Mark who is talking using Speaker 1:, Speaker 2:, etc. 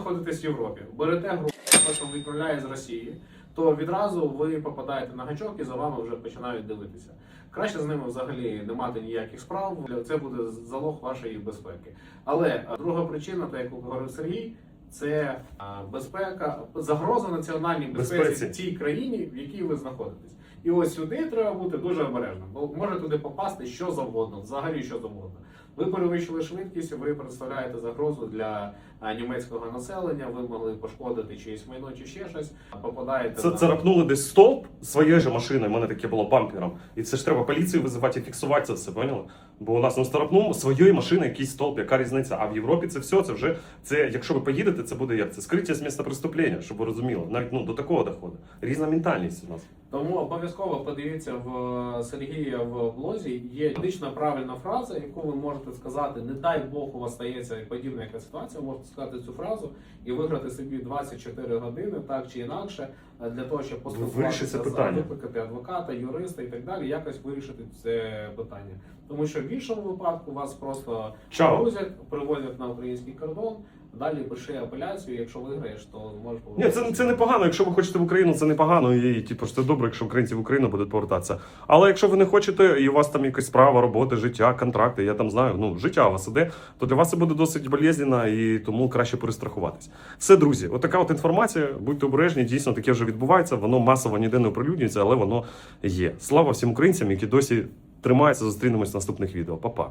Speaker 1: знаходитесь в Європі, берете групу, що відправляє з Росії, то відразу ви попадаєте на гачок і за вами вже починають дивитися. Краще з ними взагалі не мати ніяких справ. Це буде залог вашої безпеки. Але друга причина, та яку говорив Сергій, це безпека, загроза національній безпеці,
Speaker 2: Безпеці.
Speaker 1: в тій країні, в якій ви знаходитесь. І ось сюди треба бути дуже обережним, бо може туди попасти що завгодно, взагалі що завгодно. Ви перевищили швидкість, ви представляєте загрозу для німецького населення. Ви могли пошкодити чиєсь майно чи ще щось. Попадаєте
Speaker 2: Це
Speaker 1: на
Speaker 2: царапнули десь стовп своєю же машиною, у мене таке було бампером. І це ж треба поліцію визивати і фіксувати це все, поняли? Бо у нас ну, старапнув своєї машини якийсь стовп, яка різниця. А в Європі це все, це вже це, якщо ви поїдете, це буде як це скриття з місця преступлення, щоб ви розуміли. Навіть ну до такого доходить. Різна ментальність у нас.
Speaker 1: Тому обов'язково подивіться в е, Сергія в блозі. Є медична правильна фраза, яку ви можете сказати. Не дай Бог у вас стається подібна яка ситуація. ви Можете сказати цю фразу і виграти собі 24 години, так чи інакше, е, для того, щоб поспілкуватися викликати адвоката, юриста і так далі, якось вирішити це питання. Тому що в іншому випадку вас просто грузять, привозять на український кордон. Далі пиши апеляцію. Якщо виграєш, то можеш
Speaker 2: Ні, це, це непогано. Якщо ви хочете в Україну, це непогано. І типу, це добре, якщо українці в Україну будуть повертатися. Але якщо ви не хочете, і у вас там якась справа, робота, життя, контракти, я там знаю, ну життя у вас іде, то для вас це буде досить болезненно і тому краще перестрахуватись. Все, друзі, отака от інформація. Будьте обережні, дійсно таке вже відбувається. Воно масово ніде не оприлюднюється, але воно є. Слава всім українцям, які досі тримаються. Зустрінемось в наступних відео. Па-па.